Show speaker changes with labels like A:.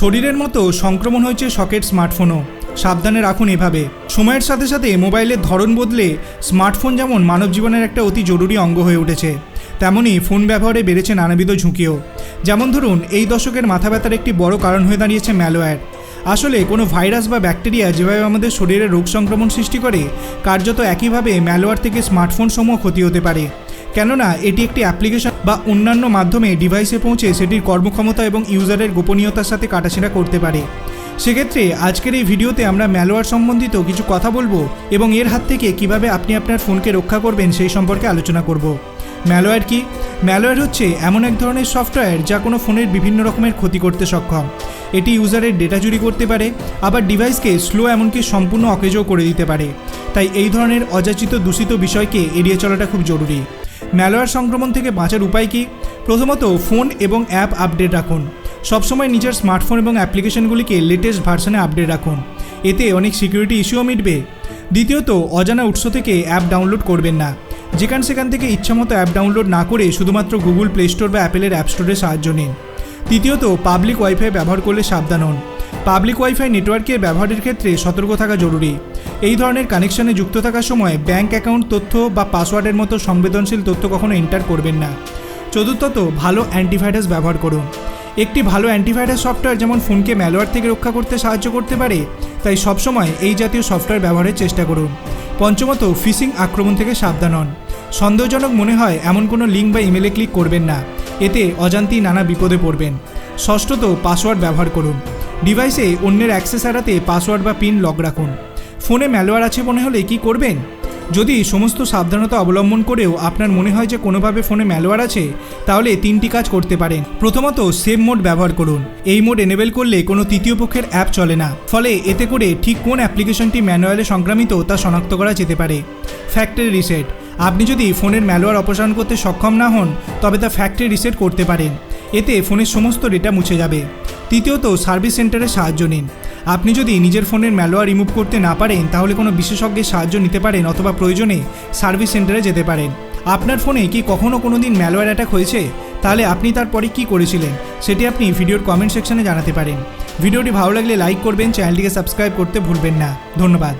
A: শরীরের মতো সংক্রমণ হয়েছে শকের স্মার্টফোনও। সাবধানে রাখুন এভাবে। সময়ের সাথে সাথে মোবাইলের ধরন বদলে স্মার্টফোন যেমন মানব জীবনের একটা অতি জরুরি অঙ্গ হয়ে উঠেছে তেমনই ফোন ব্যবহারে বেড়েছে নানাবিধ ঝুঁকিও। যেমন ধরুন, এই দশকের মাথা ব্যথার একটি বড় কারণ হয়ে দাঁড়িয়েছে ম্যালওয়্যার। আসলে কোনো ভাইরাস বা ব্যাকটেরিয়া যেভাবে আমাদের শরীরে রোগ সংক্রমণ সৃষ্টি করে, কার্যত একইভাবে ম্যালওয়্যার থেকে স্মার্টফোন সমূহ ক্ষতি হতে পারে। কেননা এটি একটি অ্যাপ্লিকেশন বা অন্যান্য মাধ্যমে ডিভাইসে পৌঁছে সেটির কর্মক্ষমতা এবং ইউজারের গোপনীয়তার সাথে কাটাছেঁড়া করতে পারে। সেক্ষেত্রে আজকের এই ভিডিওতে আমরা ম্যালওয়্যার সম্বন্ধিত কিছু কথা বলব এবং এর হাত থেকে কীভাবে আপনি আপনার ফোনকে রক্ষা করবেন সেই সম্পর্কে আলোচনা করব। ম্যালওয়্যার কি? ম্যালওয়্যার হচ্ছে এমন এক ধরনের সফটওয়্যার যা কোনো ফোনের বিভিন্ন রকমের ক্ষতি করতে সক্ষম। এটি ইউজারের ডেটা চুরি করতে পারে, আবার ডিভাইসকে স্লো এমনকি সম্পূর্ণ অকেজও করে দিতে পারে। তাই এই ধরনের অযাচিত দূষিত বিষয়কে এড়িয়ে চলাটা খুব জরুরি। ম্যালওয়্যার সংক্রমণ থেকে বাঁচার উপায় কী? প্রথমত, ফোন এবং অ্যাপ আপডেট রাখুন। সবসময় নিজের স্মার্টফোন এবং অ্যাপ্লিকেশনগুলিকে লেটেস্ট ভার্সনে আপডেট রাখুন। এতে অনেক সিকিউরিটি ইস্যুও মিটবে। দ্বিতীয়ত, অজানা উৎস থেকে অ্যাপ ডাউনলোড করবেন না। যেখান সেখান থেকে ইচ্ছামতো অ্যাপ ডাউনলোড না করে শুধুমাত্র গুগল প্লে স্টোর বা অ্যাপেলের অ্যাপ স্টোরের সাহায্য নিন। তৃতীয়ত পাবলিক ওয়াইফাই ব্যবহার করলে সাবধান হন। পাবলিক ওয়াইফাই নেটওয়ার্কের ব্যবহারের ক্ষেত্রে সতর্ক থাকা জরুরি। এই ধরনের কানেকশনে যুক্ত থাকার সময় ব্যাংক অ্যাকাউন্ট তথ্য বা পাসওয়ার্ডের মতো সংবেদনশীল তথ্য কখনো এন্টার করবেন না। চতুর্থত, ভালো অ্যান্টিভাইরাস ব্যবহার করুন। একটি ভালো অ্যান্টিভাইরাস সফটওয়্যার যেমন ফোনকে ম্যালওয়্যার থেকে রক্ষা করতে সাহায্য করতে পারে, তাই সবসময় এই জাতীয় সফটওয়্যার ব্যবহারের চেষ্টা করুন। পঞ্চমত, ফিশিং আক্রমণ থেকে সাবধান হন। সন্দেহজনক মনে হয় এমন কোনো লিঙ্ক বা ইমেলে ক্লিক করবেন না। এতে অজান্তেই নানা বিপদে পড়বেন। ষষ্ঠত, পাসওয়ার্ড ব্যবহার করুন। ডিভাইসে অন্যের অ্যাক্সেস এড়াতে পাসওয়ার্ড বা পিন লক রাখুন। ফোনে ম্যালওয়্যার আছে মনে হলে কি করবেন? যদি সমস্ত সাবধানতা অবলম্বন করেও আপনার মনে হয় যে কোনোভাবে ফোনে ম্যালওয়্যার আছে, তাহলে তিনটি কাজ করতে পারেন। প্রথমত, সেভ মোড ব্যবহার করুন। এই মোড এনেবেল করলে কোনো তৃতীয় পক্ষের অ্যাপ চলে না। ফলে এতে করে ঠিক কোন অ্যাপ্লিকেশনটি ম্যানুয়ালে সংক্রামিত তা শনাক্ত করা যেতে পারে। ফ্যাক্টরি রিসেট আপনি যদি ফোনের ম্যালওয়্যার অপসারণ করতে সক্ষম না হন, তবে তা ফ্যাক্টরি রিসেট করতে পারেন। এতে ফোনের সমস্ত ডেটা মুছে যাবে। তৃতীয়ত, সার্ভিস সেন্টারের সাহায্য নিন। আপনি যদি নিজের ফোনের ম্যালওয়্যার রিমুভ করতে না পারেন, তাহলে কোনো বিশেষজ্ঞের সাহায্য নিতে পারেন অথবা প্রয়োজনে সার্ভিস সেন্টারে যেতে পারেন। আপনার ফোনে কি কখনও কোনো দিন ম্যালওয়্যার অ্যাটাক হয়েছে? তাহলে আপনি তারপরে কি করেছিলেন? সেটি আপনি ভিডিওর কমেন্ট সেকশনে জানাতে পারেন। ভিডিওটি ভালো লাগলে লাইক করবেন, চ্যানেলটিকে সাবস্ক্রাইব করতে ভুলবেন না। ধন্যবাদ।